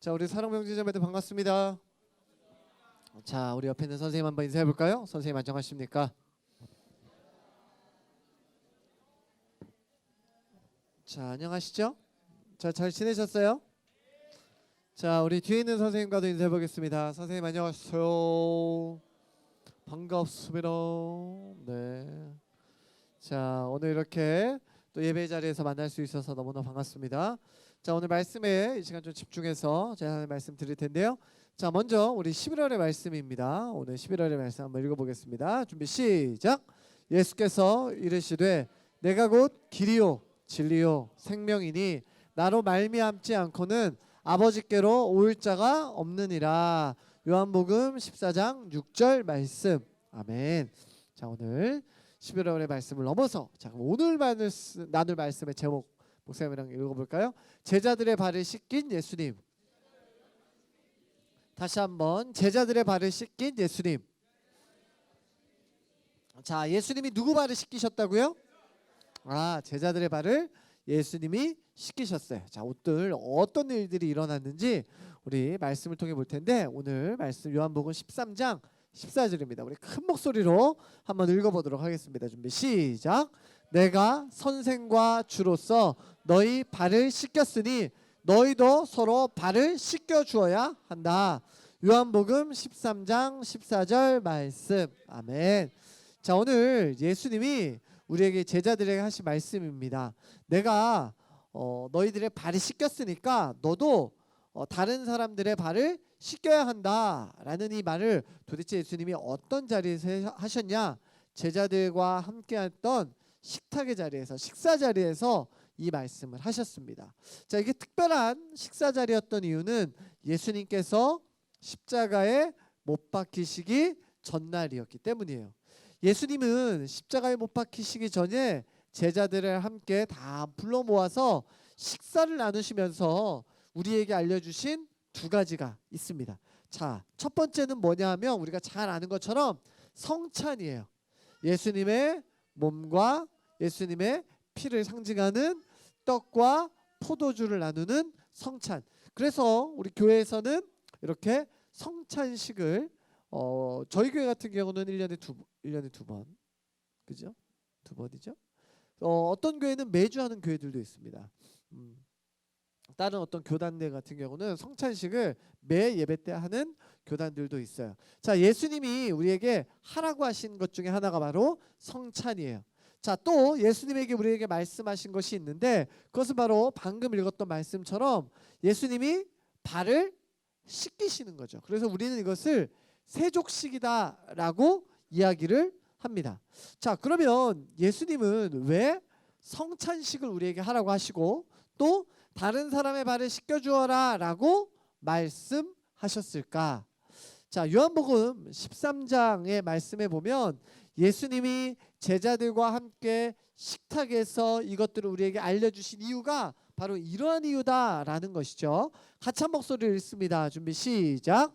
자, 우리 사랑명지자매들 반갑습니다. 자, 우리 옆에 있는 선생님 한번 인사해 볼까요? 선생님 안녕하십니까? 자, 안녕하시죠? 자, 잘 지내셨어요? 자, 우리 뒤에 있는 선생님과도 인사해 보겠습니다. 선생님 안녕하세요. 반갑습니다. 네. 자, 오늘 이렇게 또 예배 자리에서 만날 수 있어서 너무나 반갑습니다. 자, 오늘 말씀에 이 시간 좀 집중해서 제가 하는 말씀 드릴 텐데요. 자, 먼저 우리 11월의 말씀입니다. 오늘 11월의 말씀 한번 읽어보겠습니다. 준비 시작. 예수께서 이르시되 내가 곧 길이요 진리요 생명이니 나로 말미암지 않고는 아버지께로 올 자가 없느니라. 요한복음 14장 6절 말씀. 아멘. 자, 오늘 11월의 말씀을 넘어서 자, 오늘 나눌 말씀의 제목 목사님이랑 읽어볼까요? 제자들의 발을 씻긴 예수님. 다시 한번 제자들의 발을 씻긴 예수님. 자, 예수님이 누구 발을 씻기셨다고요? 아, 제자들의 발을 예수님이 씻기셨어요. 자, 옷들 어떤 일들이 일어났는지 우리 말씀을 통해 볼 텐데 오늘 말씀 요한복음 13장 14절입니다. 우리 큰 목소리로 한번 읽어보도록 하겠습니다. 준비 시작. 내가 선생과 주로서 너희 발을 씻겼으니 너희도 서로 발을 씻겨 주어야 한다. 요한복음 13장 14절 말씀. 아멘. 자, 오늘 예수님이 우리에게 제자들에게 하신 말씀입니다. 내가 어, 너희들의 발이 씻겼으니까 너도 어, 다른 사람들의 발을 씻겨야 한다라는 이 말을 도대체 예수님이 어떤 자리에서 해- 하셨냐? 제자들과 함께했던 식탁의 자리에서 식사 자리에서 이 말씀을 하셨습니다. 자, 이게 특별한 식사 자리였던 이유는 예수님께서 십자가에 못 박히시기 전날이었기 때문이에요. 예수님은 십자가에 못 박히시기 전에 제자들을 함께 다 불러 모아서 식사를 나누시면서 우리에게 알려주신 두 가지가 있습니다. 자, 첫 번째는 뭐냐 하면 우리가 잘 아는 것처럼 성찬이에요. 예수님의 몸과 예수님의 피를 상징하는 떡과 포도주를 나누는 성찬. 그래서 우리 교회에서는 이렇게 성찬식을 어, 저희 교회 같은 경우는 1년에 두 1년에 두 번. 그죠? 두 번이죠. 어, 어떤 교회는 매주 하는 교회들도 있습니다. 음. 다른 어떤 교단들 같은 경우는 성찬식을 매 예배 때 하는 교단들도 있어요. 자, 예수님이 우리에게 하라고 하신 것 중에 하나가 바로 성찬이에요. 자, 또 예수님에게 우리에게 말씀하신 것이 있는데 그것은 바로 방금 읽었던 말씀처럼 예수님이 발을 씻기시는 거죠. 그래서 우리는 이것을 세족식이다라고 이야기를 합니다. 자, 그러면 예수님은 왜 성찬식을 우리에게 하라고 하시고 또 다른 사람의 발을 씻겨 주어라라고 말씀하셨을까? 자, 요한복음 13장의 말씀에 보면 예수님이 제자들과 함께 식탁에서 이것들을 우리에게 알려 주신 이유가 바로 이러한 이유다라는 것이죠. 같이 한 목소리를 읽습니다. 준비 시작.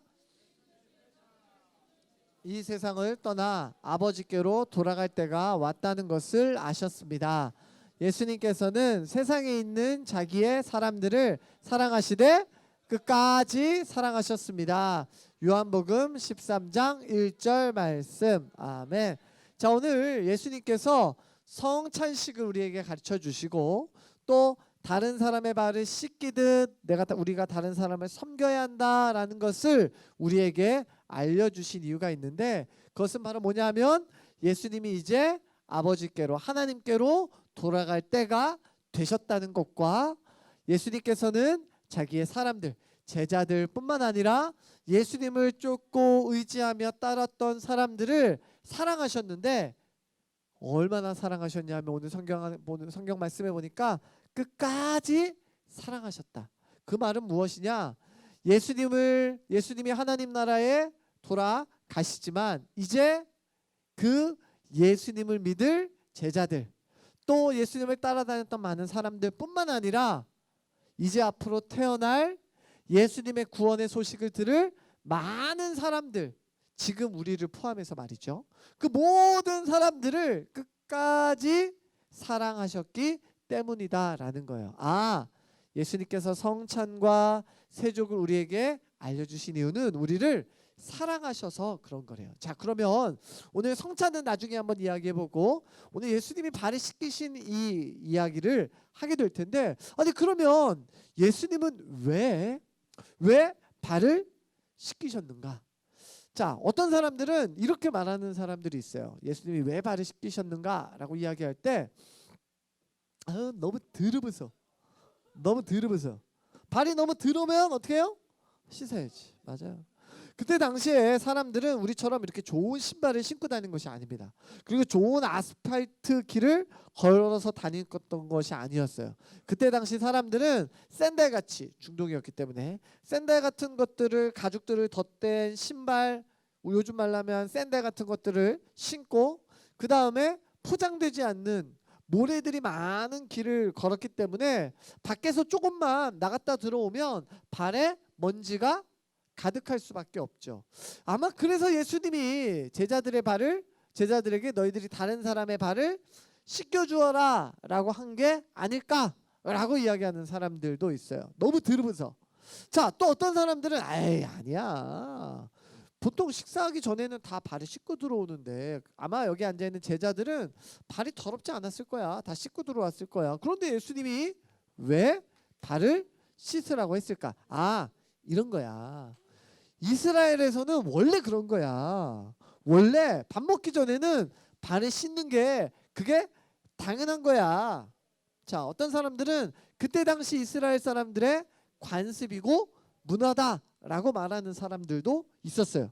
이 세상을 떠나 아버지께로 돌아갈 때가 왔다는 것을 아셨습니다. 예수님께서는 세상에 있는 자기의 사람들을 사랑하시되 끝까지 사랑하셨습니다. 요한복음 13장 1절 말씀. 아멘. 자, 오늘 예수님께서 성찬식을 우리에게 가르쳐 주시고 또 다른 사람의 발을 씻기듯 내가 다- 우리가 다른 사람을 섬겨야 한다라는 것을 우리에게 알려 주신 이유가 있는데 그것은 바로 뭐냐면 예수님이 이제 아버지께로 하나님께로 돌아갈 때가 되셨다는 것과 예수님께서는 자기의 사람들 제자들뿐만 아니라 예수님을 쫓고 의지하며 따랐던 사람들을 사랑하셨는데 얼마나 사랑하셨냐면 오늘 성경 보는 성경 말씀에 보니까 끝까지 사랑하셨다. 그 말은 무엇이냐? 예수님을 예수님이 하나님 나라에 돌아가시지만 이제 그 예수님을 믿을 제자들 또 예수님을 따라다녔던 많은 사람들뿐만 아니라 이제 앞으로 태어날 예수님의 구원의 소식을 들을 많은 사람들 지금 우리를 포함해서 말이죠. 그 모든 사람들을 끝까지 사랑하셨기 때문이다라는 거예요. 아, 예수님께서 성찬과 세족을 우리에게 알려주신 이유는 우리를 사랑하셔서 그런 거래요. 자 그러면 오늘 성찬은 나중에 한번 이야기해보고 오늘 예수님이 씻기신 이 이야기를 하게 될 텐데 아니 그러면 예수님은 왜 왜 발을 씻기셨는가? 자 어떤 사람들은 이렇게 말하는 사람들이 있어요. 예수님이 왜 발을 씻기셨는가라고 이야기할 때 아, 너무 더러워서 너무 더러워서 발이 너무 더러면 어떻게 해요? 씻어야지. 맞아요. 그때 당시에 사람들은 우리처럼 이렇게 좋은 신발을 신고 다니는 것이 아닙니다. 그리고 좋은 아스팔트 길을 걸어서 다녔던 것이 아니었어요. 그때 당시 사람들은 샌들 같이 중동이었기 때문에 샌들 같은 것들을 가죽들을 덧댄 신발 요즘 말로 하면 샌들 같은 것들을 신고 그 다음에 포장되지 않는 모래들이 많은 길을 걸었기 때문에 밖에서 조금만 나갔다 들어오면 발에 먼지가 가득할 수밖에 없죠. 아마 그래서 예수님이 제자들의 발을 제자들에게 너희들이 다른 사람의 발을 씻겨 주어라라고 한 게 아닐까라고 이야기하는 사람들도 있어요. 너무 들으면서 자, 또 어떤 사람들은 에이 아니야. 보통 식사하기 전에는 다 발을 씻고 들어오는데 아마 여기 앉아 있는 제자들은 발이 더럽지 않았을 거야. 다 씻고 들어왔을 거야. 그런데 예수님이 왜 발을 씻으라고 했을까? 아, 이런 거야. 이스라엘에서는 원래 그런 거야. 원래 밥 먹기 전에는 발을 씻는 게 그게 당연한 거야. 자, 어떤 사람들은 그때 당시 이스라엘 사람들의 관습이고 문화다라고 말하는 사람들도 있었어요.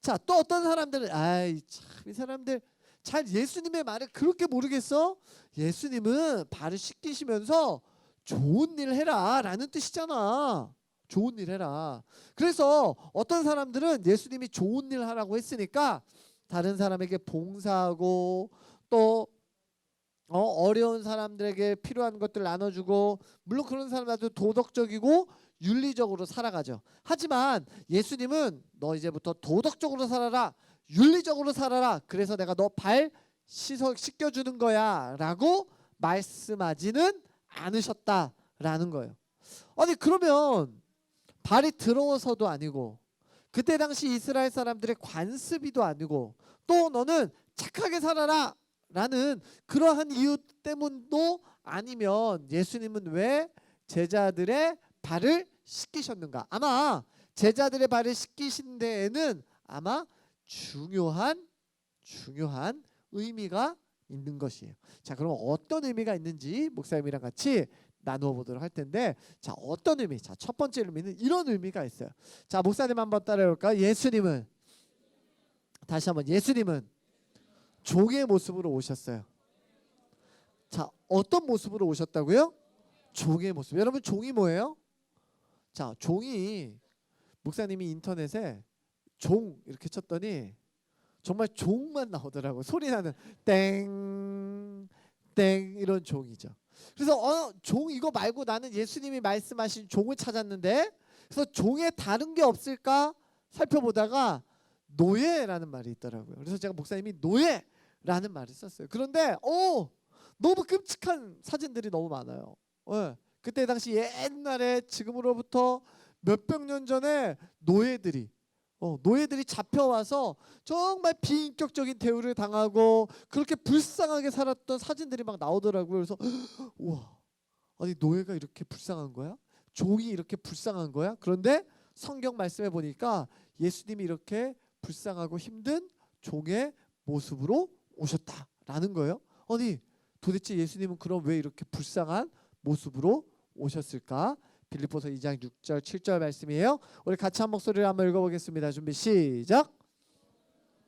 자, 또 어떤 사람들은 아이 참 이 사람들 잘 예수님의 말을 그렇게 모르겠어? 예수님은 발을 씻기시면서 좋은 일 해라라는 뜻이잖아. 좋은 일 해라. 그래서 어떤 사람들은 예수님이 좋은 일 하라고 했으니까 다른 사람에게 봉사하고 또 어, 어려운 사람들에게 필요한 것들 나눠주고 물론 그런 사람들도 도덕적이고 윤리적으로 살아가죠. 하지만 예수님은 너 이제부터 도덕적으로 살아라, 윤리적으로 살아라. 그래서 내가 너 발 씻어 씻겨 주는 거야라고 말씀하지는 않으셨다라는 거예요. 아니 그러면 발이 더러워서도 아니고 그때 당시 이스라엘 사람들의 관습이도 아니고 또 너는 착하게 살아라 라는 그러한 이유 때문도 아니면 예수님은 왜 제자들의 발을 씻기셨는가? 아마 제자들의 발을 씻기신 데에는 아마 중요한 중요한 의미가 있는 것이에요. 자 그럼 어떤 의미가 있는지 목사님이랑 같이 나누어 보도록 할 텐데 자 어떤 의미? 자 첫 번째 의미는 이런 의미가 있어요. 자 목사님 한번 따라해 볼까요? 예수님은 다시 한번 예수님은 종의 모습으로 오셨어요. 자 어떤 모습으로 오셨다고요? 종의 모습. 여러분 종이 뭐예요? 자 종이 목사님이 인터넷에 종 이렇게 쳤더니 정말 종만 나오더라고 소리 나는 땡 땡 이런 종이죠 그래서 어, 종 이거 말고 나는 예수님이 말씀하신 종을 찾았는데 그래서 종에 다른 게 없을까 살펴보다가 노예라는 말이 있더라고요. 그래서 제가 목사님이 노예라는 말을 썼어요. 그런데 오 너무 끔찍한 사진들이 너무 많아요. 예. 그때 당시 옛날에 지금으로부터 몇백 년 전에 노예들이 어, 노예들이 잡혀와서 정말 비인격적인 대우를 당하고 그렇게 불쌍하게 살았던 사진들이 막 나오더라고요. 그래서 우와, 아니 노예가 이렇게 불쌍한 거야? 종이 이렇게 불쌍한 거야? 그런데 성경 말씀에 보니까 예수님이 이렇게 불쌍하고 힘든 종의 모습으로 오셨다라는 거예요. 아니 도대체 예수님은 그럼 왜 이렇게 불쌍한 모습으로 오셨을까? 빌립보서 2장 6절 7절 말씀이에요. 우리 같이 한 목소리를 한번 읽어보겠습니다. 준비 시작.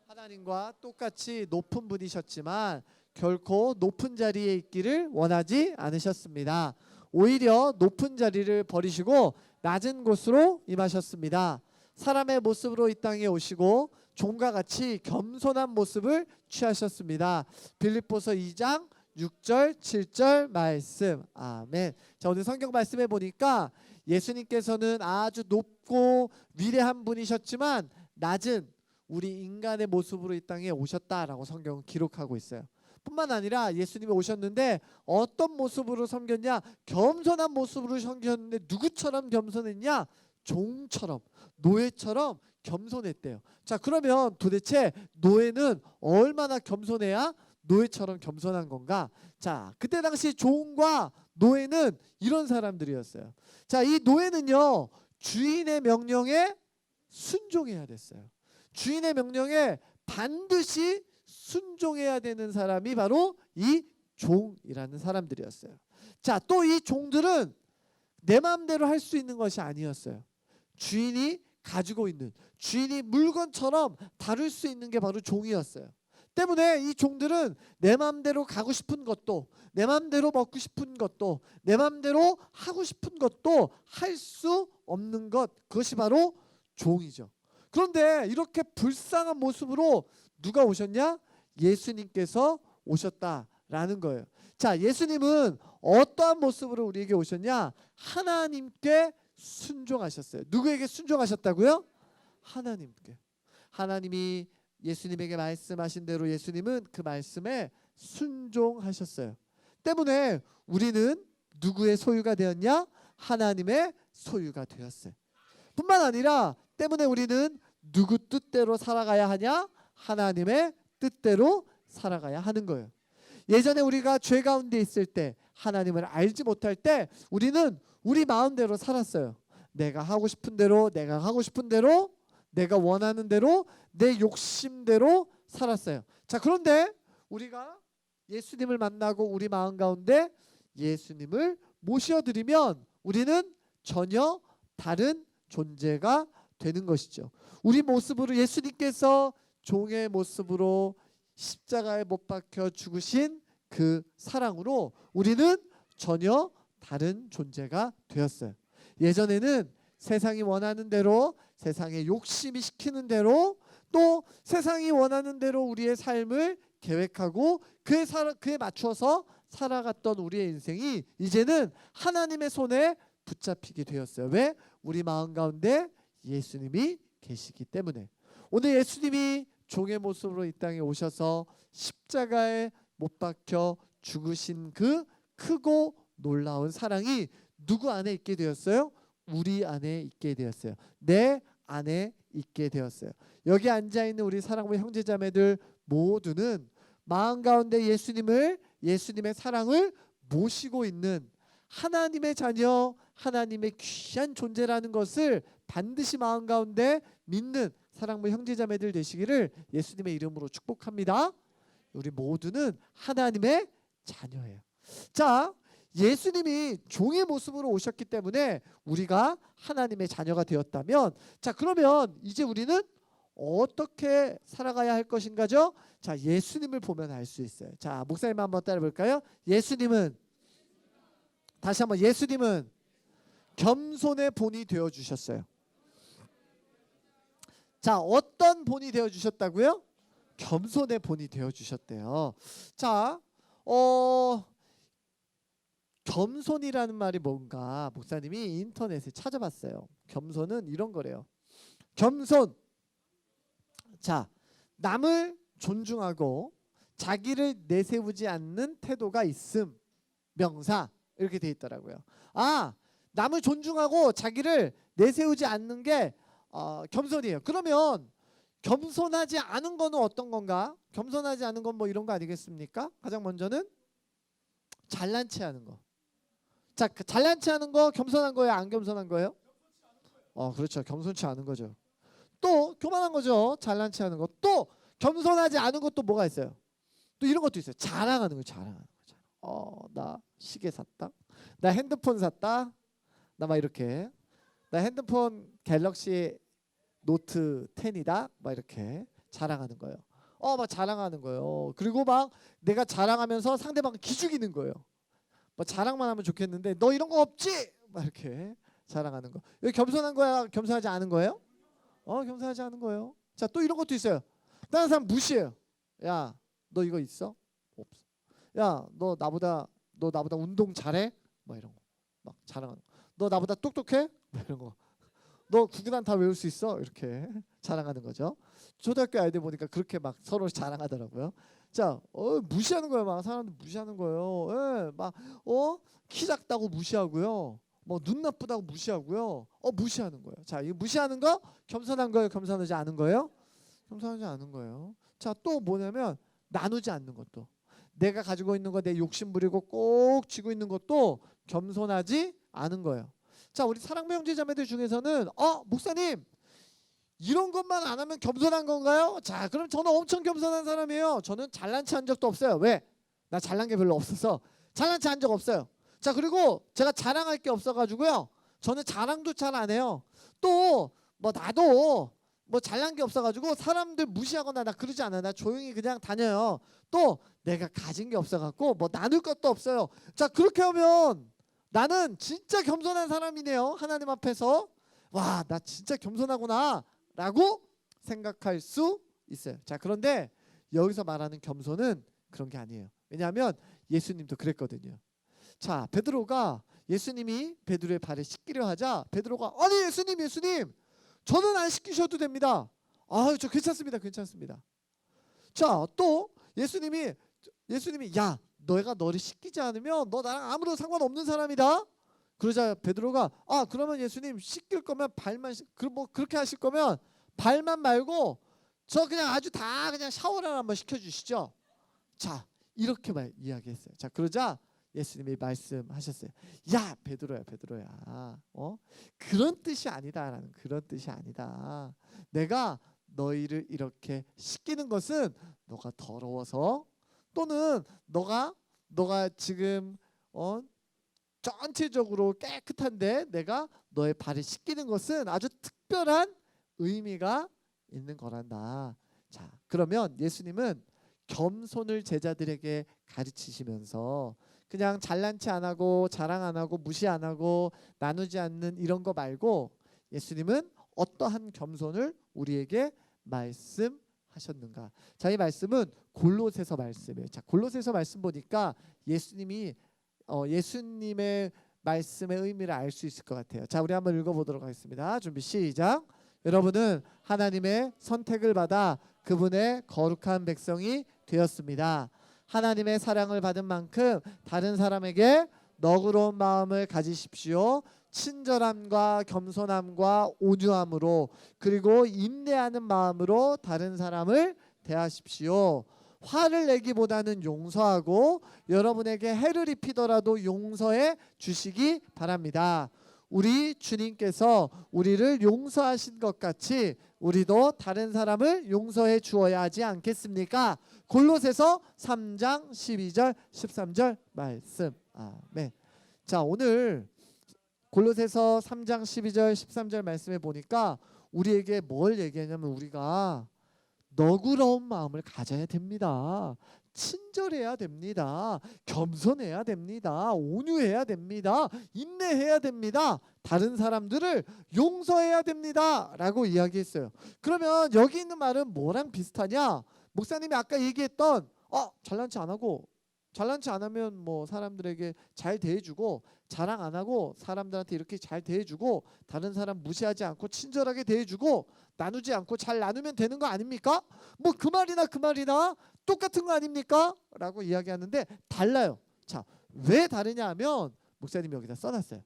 하나님과 똑같이 높은 분이셨지만 결코 높은 자리에 있기를 원하지 않으셨습니다. 오히려 높은 자리를 버리시고 낮은 곳으로 임하셨습니다. 사람의 모습으로 이 땅에 오시고 종과 같이 겸손한 모습을 취하셨습니다. 빌립보서 2장 6절, 7절 말씀. 아멘. 자, 오늘 성경 말씀에 보니까 예수님께서는 아주 높고 위대한 분이셨지만 낮은 우리 인간의 모습으로 이 땅에 오셨다라고 성경은 기록하고 있어요. 뿐만 아니라 예수님이 오셨는데 어떤 모습으로 섬겼냐? 겸손한 모습으로 섬겼는데 누구처럼 겸손했냐? 종처럼 노예처럼 겸손했대요. 자, 그러면 도대체 노예는 얼마나 겸손해야 노예처럼 겸손한 건가? 자, 그때 당시 종과 노예는 이런 사람들이었어요. 자, 이 노예는요. 주인의 명령에 순종해야 됐어요. 주인의 명령에 반드시 순종해야 되는 사람이 바로 이 종이라는 사람들이었어요. 자, 또 이 종들은 내 마음대로 할 수 있는 것이 아니었어요. 주인이 가지고 있는 주인이 물건처럼 다룰 수 있는 게 바로 종이었어요. 때문에 이 종들은 내 마음대로 가고 싶은 것도 내 마음대로 먹고 싶은 것도 내 마음대로 하고 싶은 것도 할 수 없는 것 그것이 바로 종이죠. 그런데 이렇게 불쌍한 모습으로 누가 오셨냐? 예수님께서 오셨다라는 거예요. 자, 예수님은 어떠한 모습으로 우리에게 오셨냐? 하나님께 순종하셨어요. 누구에게 순종하셨다고요? 하나님께. 하나님이 예수님에게 말씀하신 대로 예수님은 그 말씀에 순종하셨어요. 때문에 우리는 누구의 소유가 되었냐? 하나님의 소유가 되었어요. 뿐만 아니라 때문에 우리는 누구 뜻대로 살아가야 하냐? 하나님의 뜻대로 살아가야 하는 거예요. 예전에 우리가 죄 가운데 있을 때 하나님을 알지 못할 때 우리는 우리 마음대로 살았어요. 내가 하고 싶은 대로 내가 하고 싶은 대로 내가 원하는 대로 내 욕심대로 살았어요. 자, 그런데 우리가 예수님을 만나고 우리 마음 가운데 예수님을 모셔드리면 우리는 전혀 다른 존재가 되는 것이죠. 우리 모습으로 예수님께서 종의 모습으로 십자가에 못 박혀 죽으신 그 사랑으로 우리는 전혀 다른 존재가 되었어요. 예전에는 세상이 원하는 대로 세상의 욕심이 시키는 대로 또 세상이 원하는 대로 우리의 삶을 계획하고 그에 살아, 그에 맞춰서 살아갔던 우리의 인생이 이제는 하나님의 손에 붙잡히게 되었어요. 왜? 우리 마음 가운데 예수님이 계시기 때문에. 오늘 예수님이 종의 모습으로 이 땅에 오셔서 십자가에 못 박혀 죽으신 그 크고 놀라운 사랑이 누구 안에 있게 되었어요? 우리 안에 있게 되었어요. 내 안에 있게 되었어요. 여기 앉아 있는 우리 사랑하는 형제자매들 모두는 마음 가운데 예수님을 예수님의 사랑을 모시고 있는 하나님의 자녀, 하나님의 귀한 존재라는 것을 반드시 마음 가운데 믿는 사랑부 형제자매들 되시기를 예수님의 이름으로 축복합니다. 우리 모두는 하나님의 자녀예요. 자, 예수님이 종의 모습으로 오셨기 때문에 우리가 하나님의 자녀가 되었다면 자, 그러면 이제 우리는 어떻게 살아가야 할 것인가죠? 자, 예수님을 보면 알 수 있어요. 자, 목사님 한번 따라 볼까요? 예수님은 다시 한번 예수님은 겸손의 본이 되어 주셨어요. 자, 어떤 본이 되어 주셨다고요? 겸손의 본이 되어 주셨대요. 자, 어 겸손이라는 말이 뭔가 목사님이 인터넷에 찾아봤어요. 겸손은 이런 거래요. 겸손. 자, 남을 존중하고 자기를 내세우지 않는 태도가 있음. 명사 이렇게 돼 있더라고요. 아, 남을 존중하고 자기를 내세우지 않는 게 어, 겸손이에요. 그러면 겸손하지 않은 거는 어떤 건가? 겸손하지 않은 건 뭐 이런 거 아니겠습니까? 가장 먼저는 잘난 체하는 거. 자, 그 잘난 체하는 거 겸손한 거예요? 안 겸손한 거예요? 어, 그렇죠. 겸손치 않은 거죠. 또 교만한 거죠. 잘난 체하는 거. 또 겸손하지 않은 것도 뭐가 있어요? 또 이런 것도 있어요. 자랑하는 거, 자랑하는 거. 어, 나 시계 샀다. 나 핸드폰 샀다. 나 막 이렇게. 나 핸드폰 갤럭시 노트 10이다. 막 이렇게 자랑하는 거예요. 어, 막 자랑하는 거예요. 그리고 막 내가 자랑하면서 상대방을 기죽이는 거예요. 뭐 자랑만 하면 좋겠는데 너 이런 거 없지? 막 이렇게 자랑하는 거. 여기 겸손한 거야? 겸손하지 않은 거예요? 어, 겸손하지 않은 거예요. 자, 또 이런 것도 있어요. 다른 사람 무시해요. 야, 너 이거 있어? 없어. 야, 너 나보다 너 나보다 운동 잘해? 막 이런 거. 막 자랑하는 거. 너 나보다 똑똑해? 막 이런 거. 너 구구단 다 외울 수 있어? 이렇게 자랑하는 거죠. 초등학교 아이들 보니까 그렇게 막 서로 자랑하더라고요. 자, 어, 무시하는 거예요. 막 사람들 무시하는 거예요. 예, 막 어, 키 작다고 무시하고요. 뭐 눈 나쁘다고 무시하고요. 어, 무시하는 거예요. 자, 이 무시하는 거 겸손한 거예요. 겸손하지 않은 거예요. 겸손하지 않은 거예요. 자, 또 뭐냐면 나누지 않는 것도. 내가 가지고 있는 거 내 욕심 부리고 꼭 쥐고 있는 것도 겸손하지 않은 거예요. 자, 우리 사랑배 형제 자매들 중에서는 어, 목사님 이런 것만 안 하면 겸손한 건가요? 자, 그럼 저는 엄청 겸손한 사람이에요. 저는 잘난 체한 적도 없어요. 왜? 나 잘난 게 별로 없어서 잘난 체한 적 없어요. 자, 그리고 제가 자랑할 게 없어 가지고요. 저는 자랑도 잘 안 해요. 또 뭐 나도 뭐 잘난 게 없어 가지고 사람들 무시하거나 나 그러지 않아요. 나 조용히 그냥 다녀요. 또 내가 가진 게 없어 갖고 뭐 나눌 것도 없어요. 자, 그렇게 하면 나는 진짜 겸손한 사람이네요. 하나님 앞에서 와, 나 진짜 겸손하구나 라고 생각할 수 있어요. 자, 그런데 여기서 말하는 겸손은 그런 게 아니에요. 왜냐하면 예수님도 그랬거든요. 자, 베드로가 예수님이 베드로의 발을 씻기려 하자 베드로가 아니 예수님 예수님 저는 안 씻기셔도 됩니다. 아, 저 괜찮습니다. 괜찮습니다. 자, 또 예수님이 예수님이 야, 너가 너를 씻기지 않으면 너 나랑 아무런 상관없는 사람이다. 그러자 베드로가 아, 그러면 예수님 씻길 거면 발만 씻- 그뭐 그렇게 하실 거면 발만 말고 저 그냥 아주 다 그냥 샤워를 한번 시켜 주시죠. 자, 이렇게 말 이야기했어요. 자, 그러자 예수님이 말씀하셨어요. 야, 베드로야, 베드로야. 어? 그런 뜻이 아니다라는 그런 뜻이 아니다. 내가 너희를 이렇게 씻기는 것은 너가 더러워서 또는 너가 너가 지금 어 전체적으로 깨끗한데 내가 너의 발을 씻기는 것은 아주 특별한 의미가 있는 거란다. 자, 그러면 예수님은 겸손을 제자들에게 가르치시면서 그냥 잘난 체안 하고 자랑 안 하고 무시 안 하고 나누지 않는 이런 거 말고 예수님은 어떠한 겸손을 우리에게 말씀하셨는가? 자, 이 말씀은 골로새서 말씀이에요. 자, 골로새서 말씀 보니까 예수님이 어, 예수님의 말씀의 의미를 알 수 있을 것 같아요. 자, 우리 한번 읽어보도록 하겠습니다. 준비 시작. 여러분은 하나님의 선택을 받아 그분의 거룩한 백성이 되었습니다. 하나님의 사랑을 받은 만큼 다른 사람에게 너그러운 마음을 가지십시오. 친절함과 겸손함과 온유함으로 그리고 인내하는 마음으로 다른 사람을 대하십시오. 화를 내기보다는 용서하고 여러분에게 해를 입히더라도 용서해 주시기 바랍니다. 우리 주님께서 우리를 용서하신 것 같이 우리도 다른 사람을 용서해 주어야 하지 않겠습니까? 골로새서 3장 12절 13절 말씀. 아멘. 자, 오늘 골로새서 3장 12절 13절 말씀에 보니까 우리에게 뭘 얘기하냐면 우리가 너그러운 마음을 가져야 됩니다. 친절해야 됩니다. 겸손해야 됩니다. 온유해야 됩니다. 인내해야 됩니다. 다른 사람들을 용서해야 됩니다 라고 이야기했어요. 그러면 여기 있는 말은 뭐랑 비슷하냐? 목사님이 아까 얘기했던 어, 잘난 체 안 하고 잘난 체 안 하면 뭐 사람들에게 잘 대해주고 자랑 안 하고 사람들한테 이렇게 잘 대해주고 다른 사람 무시하지 않고 친절하게 대해주고 나누지 않고 잘 나누면 되는 거 아닙니까? 뭐 그 말이나 그 말이나 똑같은 거 아닙니까? 라고 이야기하는데 달라요. 자, 왜 다르냐 하면 목사님이 여기다 써놨어요.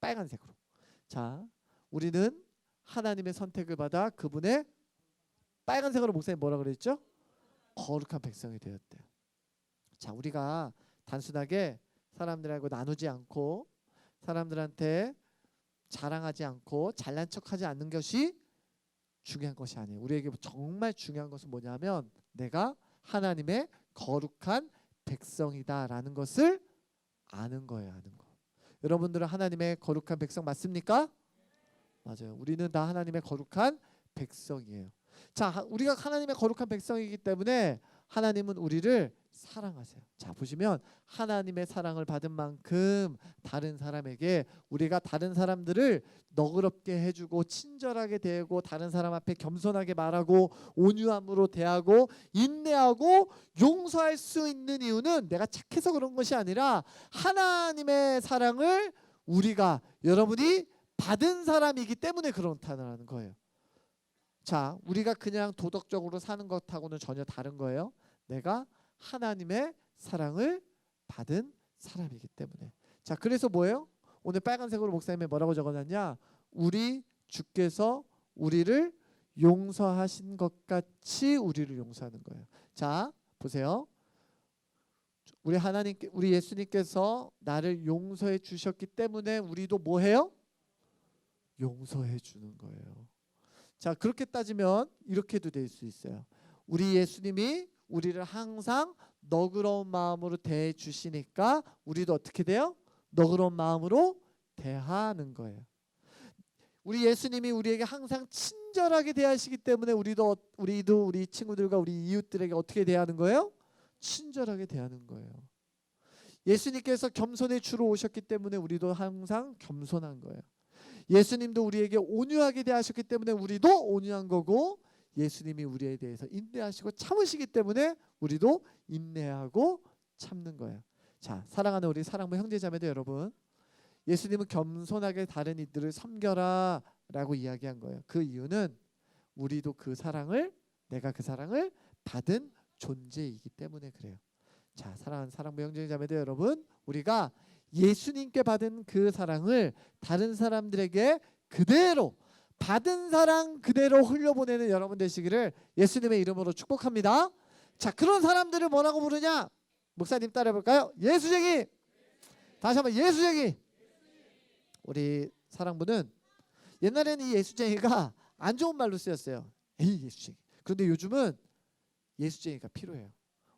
빨간색으로. 자, 우리는 하나님의 선택을 받아 그분의 빨간색으로 목사님 뭐라 그랬죠? 거룩한 백성이 되었대요. 자, 우리가 단순하게 사람들하고 나누지 않고 사람들한테 자랑하지 않고 잘난 척하지 않는 것이 중요한 것이 아니에요. 우리에게 정말 중요한 것은 뭐냐면 내가 하나님의 거룩한 백성이다라는 것을 아는 거예요, 아는 거. 여러분들은 하나님의 거룩한 백성 맞습니까? 맞아요. 우리는 다 하나님의 거룩한 백성이에요. 자, 하- 우리가 하나님의 거룩한 백성이기 때문에 하나님은 우리를 사랑하세요. 자, 보시면 하나님의 사랑을 받은 만큼 다른 사람에게 우리가 다른 사람들을 너그럽게 해주고 친절하게 대하고 다른 사람 앞에 겸손하게 말하고 온유함으로 대하고 인내하고 용서할 수 있는 이유는 내가 착해서 그런 것이 아니라 하나님의 사랑을 우리가 여러분이 받은 사람이기 때문에 그렇다는 거예요. 자, 우리가 그냥 도덕적으로 사는 것하고는 전혀 다른 거예요. 내가 하나님의 사랑을 받은 사람이기 때문에. 자, 그래서 뭐예요? 오늘 빨간색으로 목사님이 뭐라고 적어놨냐? 우리 주께서 우리를 용서하신 것 같이 우리를 용서하는 거예요. 자, 보세요. 우리 하나님께 우리 예수님께서 나를 용서해 주셨기 때문에 우리도 뭐 해요? 용서해 주는 거예요. 자, 그렇게 따지면 이렇게도 될 수 있어요. 우리 예수님이 우리를 항상 너그러운 마음으로 대해 주시니까 우리도 어떻게 돼요? 너그러운 마음으로 대하는 거예요. 우리 예수님이 우리에게 항상 친절하게 대하시기 때문에 우리도 우리도 우리 친구들과 우리 이웃들에게 어떻게 대하는 거예요? 친절하게 대하는 거예요. 예수님께서 겸손의 주로 오셨기 때문에 우리도 항상 겸손한 거예요. 예수님도 우리에게 온유하게 대하셨기 때문에 우리도 온유한 거고 예수님이 우리에 대해서 인내하시고 참으시기 때문에 우리도 인내하고 참는 거예요. 자, 사랑하는 우리 사랑부 형제자매들 여러분. 예수님은 겸손하게 다른 이들을 섬겨라라고 이야기한 거예요. 그 이유는 우리도 그 사랑을 내가 그 사랑을 받은 존재이기 때문에 그래요. 자, 사랑하는 사랑부 형제자매들 여러분, 우리가 예수님께 받은 그 사랑을 다른 사람들에게 그대로 받은 사랑 그대로 흘려보내는 여러분 되시기를 예수님의 이름으로 축복합니다. 자, 그런 사람들을 뭐라고 부르냐? 목사님 따라 볼까요? 예수쟁이. 다시 한번 예수쟁이. 우리 사랑부는 옛날에는 이 예수쟁이가 안 좋은 말로 쓰였어요. 에이 예수쟁이. 그런데 요즘은 예수쟁이가 필요해요.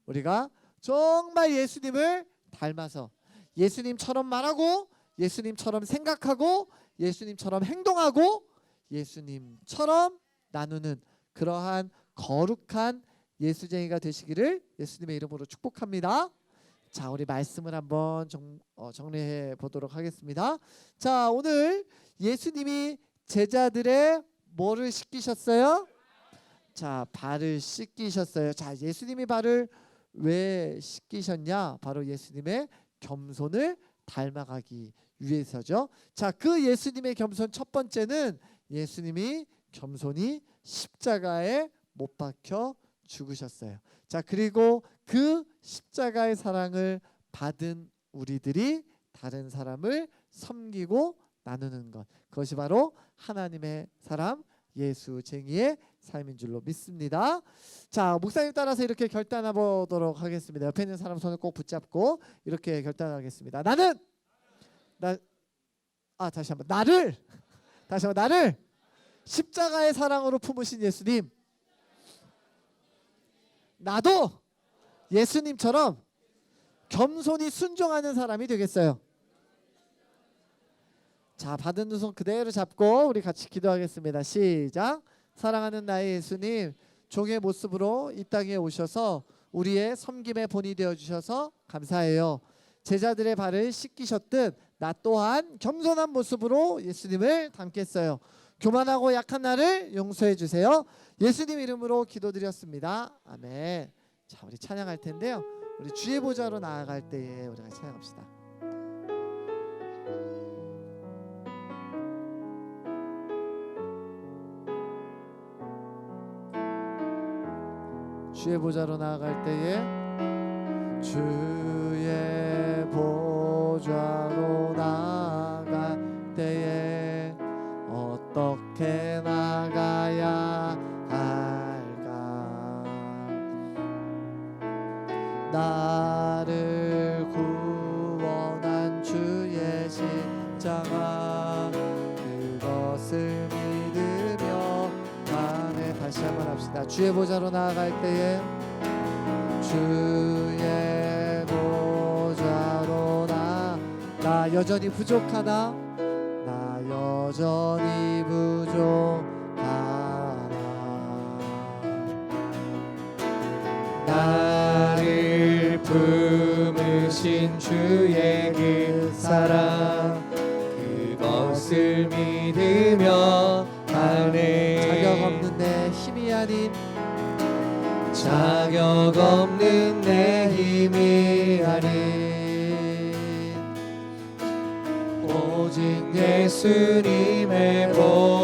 우리가 정말 예수님을 닮아서 예수님처럼 말하고 예수님처럼 생각하고 예수님처럼 행동하고 예수님처럼 나누는 그러한 거룩한 예수쟁이가 되시기를 예수님의 이름으로 축복합니다. 자, 우리 말씀을 한번 정, 어, 정리해 보도록 하겠습니다. 자, 오늘 예수님이 제자들의 뭐를 씻기셨어요? 자, 발을 씻기셨어요. 자, 예수님이 발을 왜 씻기셨냐? 바로 예수님의 겸손을 닮아가기 위해서죠. 자, 그 예수님의 겸손 첫 번째는 예수님이 겸손히 십자가에 못 박혀 죽으셨어요. 자, 그리고 그 십자가의 사랑을 받은 우리들이 다른 사람을 섬기고 나누는 것. 그것이 바로 하나님의 사람 예수쟁이의 삶인 줄로 믿습니다. 자, 목사님 따라서 이렇게 결단해 보도록 하겠습니다. 옆에 있는 사람 손을 꼭 붙잡고 이렇게 결단하겠습니다. 나는 나 아, 다시 한번 나를 다시 한번 나를 십자가의 사랑으로 품으신 예수님 나도 예수님처럼 겸손히 순종하는 사람이 되겠어요. 자, 받은 두 손 그대로 잡고 우리 같이 기도하겠습니다. 시작. 사랑하는 나의 예수님, 종의 모습으로 이 땅에 오셔서 우리의 섬김의 본이 되어 주셔서 감사해요. 제자들의 발을 씻기셨듯 나 또한 겸손한 모습으로 예수님을 닮겠어요. 교만하고 약한 나를 용서해 주세요. 예수님 이름으로 기도드렸습니다. 아멘. 자, 우리 찬양할 텐데요. 우리 주의 보좌로 나아갈 때에 우리가 찬양합시다. 주의 보좌로 나아갈 때에 주의 보좌로 나아갈 때에 어떻게 나가야 할까? 나를 구원한 주의 십자가 그것을 믿으며 만에 다시 한번 합시다. 주의 보좌로 나아갈 때에 나 여전히 부족하나 나 여전히 나를 품으신 주의 그 사랑 그것을 믿으며 하네. 자격 없는 내 힘이 아닌 자격 없는 내 힘이 아닌. 오직 예수님의 보혈로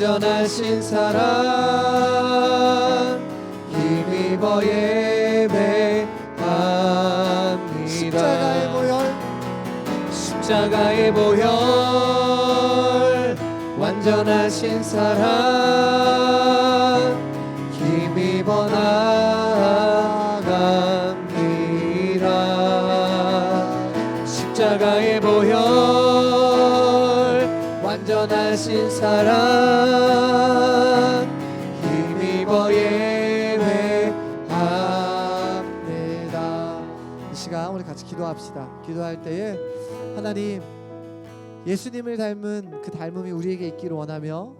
완전하신 사랑 힘입어 예배합니다 십자가의 보혈. 십자가의 보혈 완전하신 사랑 힘입어 나 완전하신 사랑 힘입어 예배합니다 이 시간 우리 같이 기도합시다. 기도할 때에 하나님 예수님을 닮은 그 닮음이 우리에게 있기를 원하며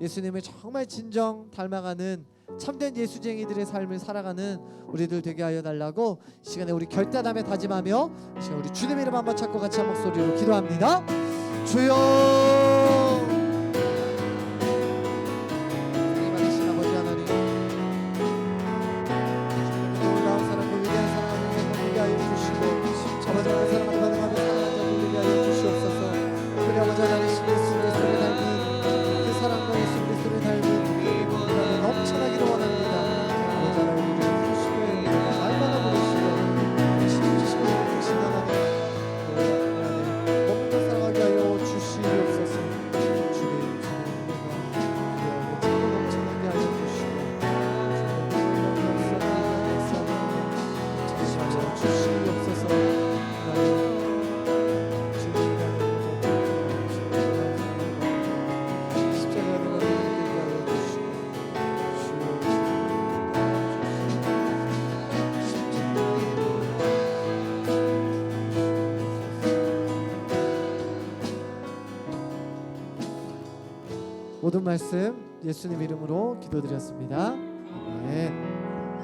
예수님을 정말 진정 닮아가는 참된 예수쟁이들의 삶을 살아가는 우리들 되게 하여 달라고 이 시간에 우리 결단함에 다짐하며 이 시간 우리 주님 이름 한번 찾고 같이 한 목소리로 기도합니다. 주여 모든 말씀 예수님 이름으로 기도드렸습니다.